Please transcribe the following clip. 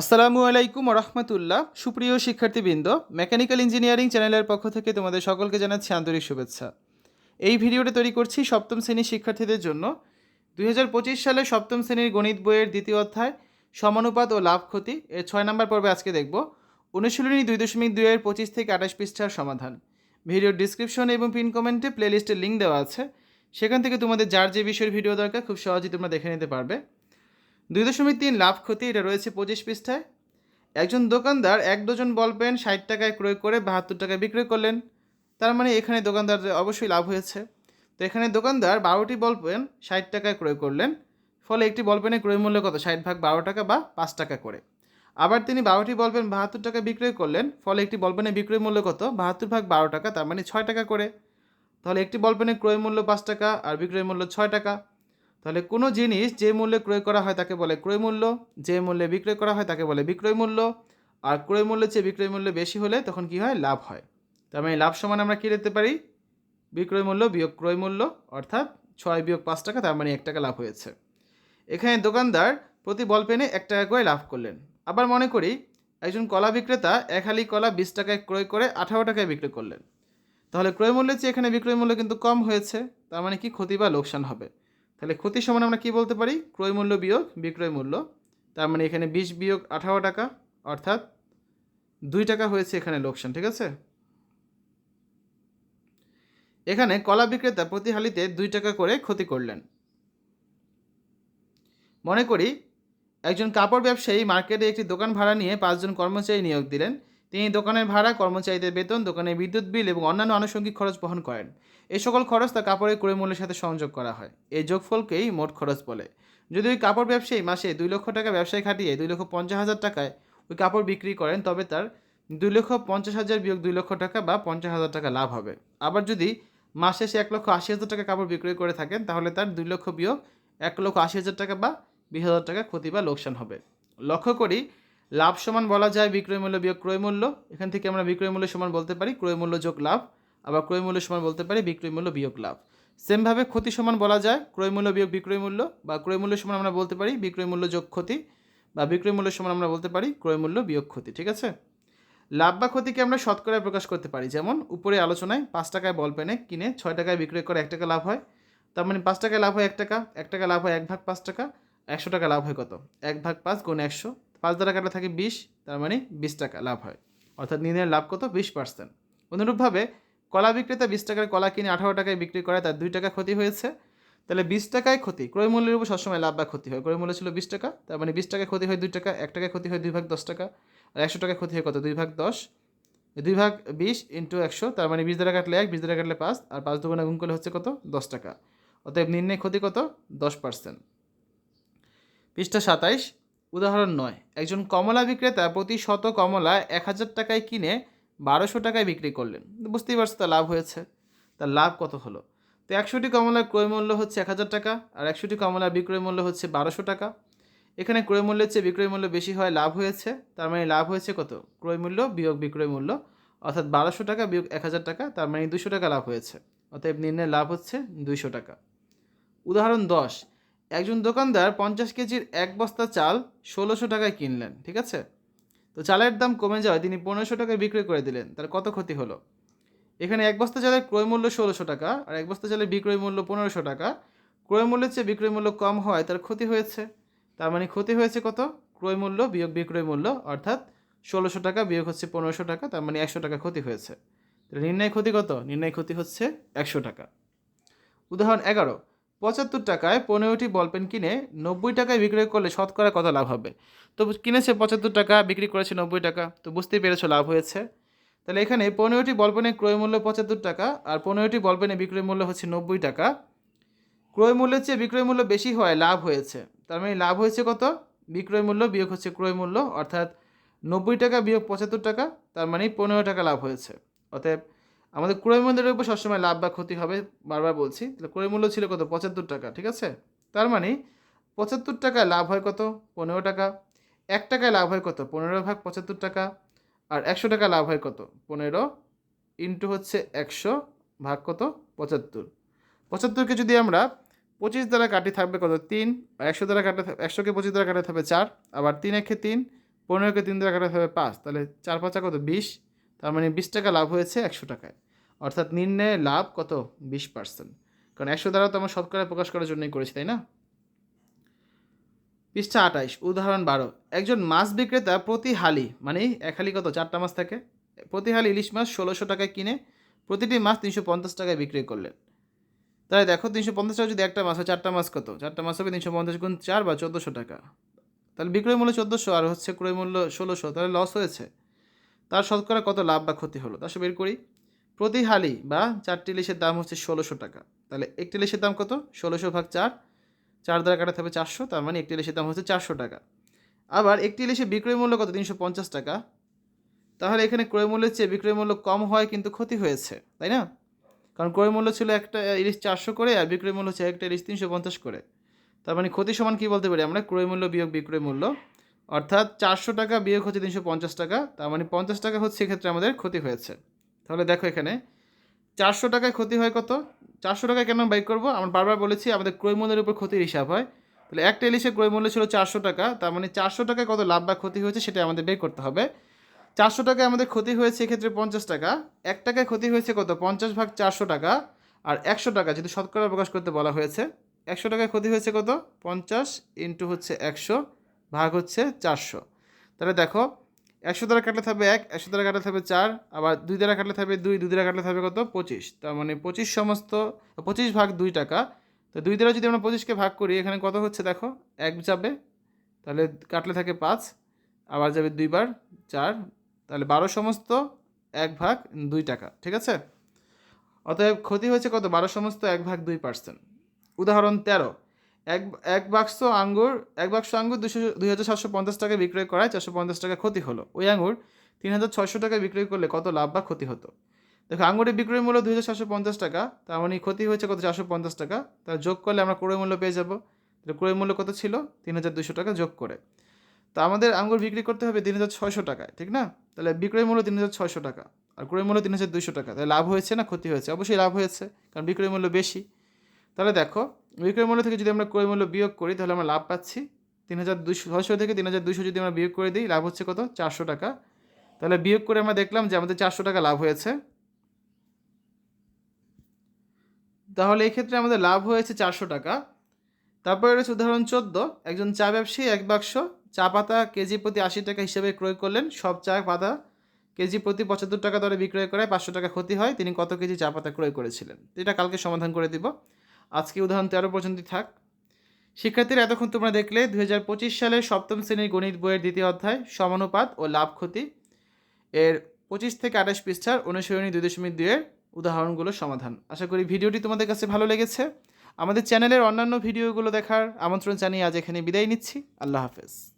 আসসালামু আলাইকুম রহমতুল্লাহ সুপ্রিয় শিক্ষার্থীবৃন্দ, মেকানিক্যাল ইঞ্জিনিয়ারিং চ্যানেলের পক্ষ থেকে তোমাদের সকলকে জানাচ্ছি আন্তরিক শুভেচ্ছা। এই ভিডিওটা তৈরি করছি সপ্তম শ্রেণির শিক্ষার্থীদের জন্য। দুই হাজার পঁচিশ সালে সপ্তম শ্রেণির গণিত বইয়ের দ্বিতীয় অধ্যায়, সমানুপাত ও লাভ ক্ষতি এর ছয় নম্বর পর্বে আজকে দেখব। অনুশীলনী দুই দশমিক দুইয়ের পঁচিশ থেকে আঠাশ পৃষ্ঠার সমাধান। ভিডিওর ডিসক্রিপশন এবং পিন কমেন্টে প্লেলিস্টের লিঙ্ক দেওয়া আছে। সেখান থেকে তোমাদের যার যে বিষয়ের ভিডিও দরকার, খুব সহজেই তোমরা দেখে নিতে পারবে। দুই দশমিক তিন লাভ ক্ষতি, এটা রয়েছে পঁচিশ পৃষ্ঠায়। একজন দোকানদার এক ডজন বল পেন ষাট টাকায় ক্রয় করে বাহাত্তর টাকায় বিক্রয় করলেন। তার মানে এখানে দোকানদার অবশ্যই লাভ হয়েছে। তো এখানে দোকানদার বারোটি বল পেন ষাট টাকায় ক্রয় করলেন, ফলে একটি বল পেনের ক্রয় মূল্য কত? ষাট ভাগ বারো টাকা বা পাঁচ টাকা করে। আবার তিনি বারোটি বল পেন বাহাত্তর টাকায় বিক্রয় করলেন, ফলে একটি বল পেনের বিক্রয় মূল্য কত? বাহাত্তর ভাগ বারো টাকা, তার মানে ছয় টাকা করে। তাহলে একটি বল পেনের ক্রয় মূল্য পাঁচ টাকা আর বিক্রয় মূল্য ছয় টাকা। তাহলে কোনো জিনিস যে মূল্যে ক্রয় করা হয় তাকে বলে ক্রয় মূল্য, যে মূল্যে বিক্রয় করা হয় তাকে বলে বিক্রয় মূল্য, আর ক্রয় মূল্যের চেয়ে বিক্রয় মূল্য বেশি হলে তখন কি হয়? লাভ হয়। তার মানে লাভ সমান আমরা কী লিখতে পারি? বিক্রয় মূল্য বিয়োগ ক্রয় মূল্য, অর্থাৎ ছয় বিয়োগ পাঁচ টাকা, তার মানে এক টাকা লাভ হয়েছে। এখানে দোকানদার প্রতি বল পেনে এক টাকা করে লাভ করলেন। আবার মনে করি, একজন কলা বিক্রেতা এক হালি কলা বিশ টাকায় ক্রয় করে আঠারো টাকায় বিক্রি করলেন। তাহলে ক্রয় মূল্যের চেয়ে এখানে বিক্রয় মূল্য কিন্তু কম হয়েছে, তার মানে কি ক্ষতি বা লোকসান হবে? তাহলে ক্ষতি সমান আমরা কি বলতে পারি? ক্রয় মূল্য বিয়োগ বিক্রয় মূল্য। তার মানে এখানে বিশ বিয়োগ আঠারো টাকা, অর্থাৎ দুই টাকা হয়েছে এখানে লোকসান, ঠিক আছে? এখানে কলা বিক্রেতা প্রতি হালিতে দুই টাকা করে ক্ষতি করলেন। মনে করি, একজন কাপড় ব্যবসায়ী মার্কেটে একটি দোকান ভাড়া নিয়ে পাঁচজন কর্মচারী নিয়োগ দিলেন। তিনি দোকানের ভাড়া, কর্মচারীদের বেতন, দোকানের বিদ্যুৎ বিল এবং অন্যান্য আনুষঙ্গিক খরচ বহন করেন। এই সকল খরচ তার কাপড়ের ক্রয় মূল্যের সাথে সংযোগ করা হয়। এই যোগফলকেই মোট খরচ বলে। যদি ওই কাপড় ব্যবসায়ী মাসে দুই লক্ষ টাকা ব্যবসায় খাটিয়ে দুই লক্ষ পঞ্চাশ হাজার টাকায় ওই কাপড় বিক্রি করেন, তবে তার দুই লক্ষ পঞ্চাশ হাজার বিয়োগ দুই লক্ষ টাকা বা পঞ্চাশ হাজার টাকা লাভ হবে। আবার যদি মাসে সে এক লক্ষ আশি হাজার টাকা কাপড় বিক্রয় করে থাকেন, তাহলে তার দুই লক্ষ বিয়োগ এক লক্ষ আশি হাজার টাকা বা বিশ হাজার টাকা ক্ষতি বা লোকসান হবে। লক্ষ্য করি লাভ সমান বলা যায় বিক্রয় মূল্য বিয়োগ ক্রয় মূল্য। এখান থেকে আমরা বিক্রয় মূল্য সমান বলতে পারি, ক্রয় মূল্য যোগ লাভ। আবার ক্রয় মূল্য সমান বলতে পারি, বিক্রয় মূল্য বিয়োগ লাভ। সেমভাবে ক্ষতি সমান বলা যায়, ক্রয় মূল্য বিয়োগ বিক্রয় মূল্য বা ক্রয় মূল্য সমান আমরা বলতে পারি, বিক্রয় মূল্য যোগ ক্ষতি বা বিক্রয় মূল্য সমান আমরা বলতে পারি, ক্রয় মূল্য বিয়োগ ক্ষতি, ঠিক আছে? লাভ বা ক্ষতিকে আমরা শতকরায় প্রকাশ করতে পারি, যেমন উপরে আলোচনায় পাঁচ টাকায় বল পেনে কিনে ছয় টাকায় বিক্রয় করে এক টাকা লাভ হয়। তার মানে পাঁচ টাকায় লাভ হয় এক টাকা এক টাকা লাভ হয় এক ভাগ পাঁচ টাকা, একশো টাকা লাভ হয় কত? এক ভাগ পাঁচ গুণ একশো। পাঁচ দ্বারা কাটা থাকে বিশ, তার মানে বিশ টাকা লাভ হয়। অর্থাৎ নির্ণয়ের লাভ কত? বিশ পার্সেন্ট অনুরূপভাবে কলা বিক্রেতা বিশ টাকার কলা কিনে আঠারো টাকায় বিক্রি করে, তার দুই টাকা ক্ষতি হয়েছে। তাহলে বিশ টাকায় ক্ষতি, ক্রয় মূল্যের উপর সবসময় লাভ বা ক্ষতি হয়। ক্রয় মূল্য ছিল বিশ টাকা, তার মানে বিশ টাকায় ক্ষতি হয় দুই টাকা, এক টাকায় ক্ষতি হয় দুই ভাগ দশ টাকা। আর একশো টাকায় ক্ষতি হয় কত? দুই ভাগ দশ। দুই ভাগ বিশ ইন্টু একশো, তার মানে বিশ দ্বারা কাটলে এক, বিশ দ্বারা কাটলে পাঁচ, আর পাঁচ দুগুণা গুণ করলে হচ্ছে কত? দশ টাকা। অতএব নির্ণয় ক্ষতি কত? দশ পার্সেন্ট পৃষ্ঠা সাতাইশ উদাহরণ নয়। একজন কমলা বিক্রেতা প্রতি শত কমলা এক হাজার টাকায় কিনে বারোশো টাকায় বিক্রি করলেন। বুঝতেই পারছ তার লাভ হয়েছে। তার লাভ কত হলো? তো একশোটি কমলার ক্রয় মূল্য হচ্ছে এক হাজার টাকা আর একশোটি কমলার বিক্রয় মূল্য হচ্ছে বারোশো টাকা। এখানে ক্রয় মূল্যের চেয়ে বিক্রয় মূল্য বেশি হয় লাভ হয়েছে। তার মানে লাভ হয়েছে কত? ক্রয় মূল্য বিয়োগ বিক্রয় মূল্য। অর্থাৎ বারোশো টাকা বিয়োগ এক হাজার টাকা, তার মানে দুশো টাকা লাভ হয়েছে। অতএব নির্ণয়ের লাভ হচ্ছে দুইশো টাকা। উদাহরণ দশ। একজন দোকানদার পঞ্চাশ কেজির এক বস্তা চাল ষোলোশো টাকায় কিনলেন, ঠিক আছে? তো চালের দাম কমে যাওয়ায় তিনি পনেরোশো টাকায় বিক্রি করে দিলেন, তার কত ক্ষতি হলো? এখানে এক বস্তা চালের ক্রয় মূল্য ষোলোশো টাকা আর এক বস্তা চালের বিক্রয় মূল্য পনেরোশো টাকা। ক্রয় মূল্যের চেয়ে বিক্রয় মূল্য কম হওয়ায় তার ক্ষতি হয়েছে। তার মানে ক্ষতি হয়েছে কত? ক্রয় মূল্য বিয়োগ বিক্রয় মূল্য, অর্থাৎ ষোলোশো টাকা বিয়োগ হচ্ছে পনেরোশো টাকা, তার মানে একশো টাকা ক্ষতি হয়েছে। নির্ণয় ক্ষতি কত? নির্ণয় ক্ষতি হচ্ছে একশো টাকা। উদাহরণ এগারো। পঁচাত্তর টাকায় পনেরোটি বলপেন কিনে নব্বই টাকায় বিক্রয় করলে শতকরা কত লাভ হবে? তো কিনেছে পঁচাত্তর টাকা, বিক্রি করেছে নব্বই টাকা, তো বুঝতেই পেরেছ লাভ হয়েছে। তাহলে এখানে পনেরোটি বলপেনের ক্রয় মূল্য পঁচাত্তর টাকা আর পনেরোটি বলপেনের বিক্রয় মূল্য হচ্ছে নব্বই টাকা। ক্রয় মূল্যের চেয়ে বিক্রয় মূল্য বেশি হয় লাভ হয়েছে। তার মানে লাভ হয়েছে কত? বিক্রয় মূল্য বিয়োগ হচ্ছে ক্রয় মূল্য, অর্থাৎ নব্বই টাকা বিয়োগ পঁচাত্তর টাকা, তার মানে পনেরো টাকা লাভ হয়েছে। অতএব আমাদের ক্রয় মূল্যের উপর সবসময় লাভ বা ক্ষতি হবে, বারবার বলছি। তাহলে ক্রয় মূল্য ছিল কত? পঁচাত্তর টাকা, ঠিক আছে? তার মানে পঁচাত্তর টাকায় লাভ হয় কত? পনেরো টাকা। এক টাকায় লাভ হয় কত? পনেরো ভাগ পঁচাত্তর টাকা। আর একশো টাকা লাভ হয় কত? পনেরো ইন্টু হচ্ছে একশো ভাগ কত? পঁচাত্তর। পঁচাত্তরকে যদি আমরা পঁচিশ দ্বারা কাটি থাকবে কত? তিন। একশো দ্বারা কাটে একশোকে পঁচিশ দ্বারা কাটে থাকবে চার। আবার তিন একে তিন। পনেরোকে তিন দ্বারা কাটা হবে পাঁচ। তাহলে চার পাঁচা কত? বিশ। তার মানে বিশ টাকা লাভ হয়েছে একশো টাকায়। অর্থাৎ নির্ণয়ে লাভ কত? বিশ পার্সেন্ট কারণ একশো দ্বারা তো আমরা শতকরা প্রকাশ করার জন্যই করেছি, তাই না? পৃষ্ঠা আঠাইশ উদাহরণ বারো। একজন মাছ বিক্রেতা প্রতি হালি মানে এক হালি কত? চারটা মাছ থাকে। প্রতি হালি ইলিশ মাছ ষোলোশো টাকায় কিনে প্রতিটি মাছ তিনশো পঞ্চাশ টাকায় বিক্রি করলেন। তাহলে দেখো, তিনশো পঞ্চাশ টাকা যদি একটা মাছ হয়, চারটা মাছ কত? চারটা মাছ হবে তিনশো পঞ্চাশ গুণ চার বা চোদ্দোশো টাকা। তাহলে বিক্রয় মূল্য চোদ্দোশো আর হচ্ছে ক্রয় মূল্য ষোলোশো, তাহলে লস হয়েছে। তার শতকরা কত লাভ বা ক্ষতি হলো? তা সে বের করি। প্রতি হালি বা চারটি ইলিশের দাম হচ্ছে ষোলোশো টাকা। তাহলে একটি ইলিশের দাম কত? ষোলোশো ভাগ চার। চার দ্বারা কাটাতে হবে চারশো, তার মানে একটি ইলিশের দাম হচ্ছে চারশো টাকা। আবার একটি ইলিশের বিক্রয় মূল্য কত? তিনশো পঞ্চাশ টাকা। তাহলে এখানে ক্রয় মূল্যের চেয়ে বিক্রয় মূল্য কম হয় কিন্তু ক্ষতি হয়েছে, তাই না? কারণ ক্রয় মূল্য ছিল একটা ইলিশ চারশো করে আর বিক্রয় মূল্য হচ্ছে একটা ইলিশ তিনশো পঞ্চাশ করে। তার মানে ক্ষতি সমান কী বলতে পারি আমরা? ক্রয় মূল্য বিয়োগ বিক্রয় মূল্য। অর্থাৎ চারশো টাকা বিয়োগ হচ্ছে তিনশো পঞ্চাশ টাকা। তার মানে পঞ্চাশ টাকা হচ্ছে সেক্ষেত্রে আমাদের ক্ষতি হয়েছে। তাহলে দেখো এখানে, চারশো টাকায় ক্ষতি হয় কত? চারশো টাকায় কেন বাই করব? আমরা বারবার বলেছি আমাদের ক্রয় মূল্যের উপর ক্ষতির হিসাব হয়। তাহলে একটা ইলিশের ক্রয় মূল্য ছিল চারশো টাকা, তার মানে চারশো টাকায় কত লাভ বা ক্ষতি হয়েছে সেটা আমাদের বের করতে হবে। চারশো টাকায় আমাদের ক্ষতি হয়েছে এক্ষেত্রে পঞ্চাশ টাকা, এক টাকায় ক্ষতি হয়েছে কত? পঞ্চাশ ভাগ চারশো টাকা, আর একশো টাকা যদি শতকরা প্রকাশ করতে বলা হয়েছে, একশো টাকায় ক্ষতি হয়েছে কত? পঞ্চাশ ইন্টু হচ্ছে একশো ভাগ হচ্ছে চারশো। তাহলে দেখো একশো দ্বারা কাটলে থাকবে এক, একশো দ্বারা কাটলে থাকবে চার, আবার দুই দ্বারা কাটলে থাকবে দুই দুই দ্বারা কাটলে থাকবে কত? পঁচিশ। তার মানে পঁচিশ সমস্ত, পঁচিশ ভাগ দুই টাকা। তো দুই দ্বারা যদি আমরা পঁচিশকে ভাগ করি, এখানে কত হচ্ছে দেখো? এক যাবে। তাহলে কাটলে থাকে পাঁচ, আবার যাবে দুইবার চার। তাহলে বারো সমস্ত এক ভাগ দুই টাকা, ঠিক আছে? অতএব ক্ষতি হয়েছে কত? বারো সমস্ত এক ভাগ দুই পার্সেন্ট উদাহরণ তেরো। এক এক বাক্স আঙ্গুর, এক বাক্স আঙ্গুর দুশো, দুই হাজার সাতশো পঞ্চাশ টাকায় বিক্রয় করায় চারশো পঞ্চাশ টাকা ক্ষতি হলো। ওই আঙ্গুর তিন হাজার ছয়শো টাকায় বিক্রয় করলে কত লাভ বা ক্ষতি হতো? দেখো, আঙ্গুরের বিক্রয় মূল্য দুই হাজার সাতশো পঞ্চাশ টাকা, তার মানে ক্ষতি হয়েছে কত? চারশো পঞ্চাশ টাকা। তার যোগ করলে আমরা ক্রয় মূল্য পেয়ে যাব। তাহলে ক্রয় মূল্য কত ছিল? তিন হাজার দুশো টাকা যোগ করে। তো আমাদের আঙ্গুর বিক্রি করতে হবে তিন হাজার ছয়শো টাকায়, ঠিক না? তাহলে বিক্রয় মূল্য তিন হাজার ছয়শো টাকা আর ক্রয় মূল্য তিন হাজার দুশো টাকা। তাহলে লাভ হয়েছে না ক্ষতি হয়েছে? অবশ্যই লাভ হয়েছে, কারণ বিক্রয় মূল্য বেশি। তাহলে দেখো বিক্রয় মূল্য থেকে যদি আমরা ক্রয় মূল্য বিয়োগ করি, তাহলে আমরা লাভ পাচ্ছি তিন হাজার দুশো ছয়শো থেকে তিন হাজার দুশো যদি আমরা বিয়োগ করে দিই, লাভ হচ্ছে কত? চারশো টাকা। তাহলে বিয়োগ করে আমরা দেখলাম যে আমাদের চারশো টাকা লাভ হয়েছে। তাহলে এই ক্ষেত্রে আমাদের লাভ হয়েছে চারশো টাকা। তারপরে রয়েছে উদাহরণ চোদ্দ। একজন চা ব্যবসায়ী এক বাক্স চা পাতা কেজি প্রতি আশি টাকা হিসেবে ক্রয় করলেন। সব চা পাতা কেজি প্রতি পঁচাত্তর টাকা দরে বিক্রয় করায় পাঁচশো টাকা ক্ষতি হয়। তিনি কত কেজি চা পাতা ক্রয় করেছিলেন? এটা কালকে সমাধান করে দিব। আজকে উদাহরণ তেরো পর্যন্ত থাক। শিক্ষার্থীরা এতক্ষণ তোমরা দেখলে দুই হাজার পঁচিশ সালের সপ্তম শ্রেণির গণিত বইয়ের দ্বিতীয় অধ্যায়, সমানুপাত ও লাভ ক্ষতি। এর পঁচিশ থেকে আঠাশ পৃষ্ঠার অনুসরণী দুই দশমিক দুইয়ের উদাহরণগুলোর সমাধান। আশা করি ভিডিওটি তোমাদের কাছে ভালো লেগেছে। আমাদের চ্যানেলের অন্যান্য ভিডিওগুলো দেখার আমন্ত্রণ জানিয়ে আজ এখানে বিদায় নিচ্ছি। আল্লাহ হাফেজ।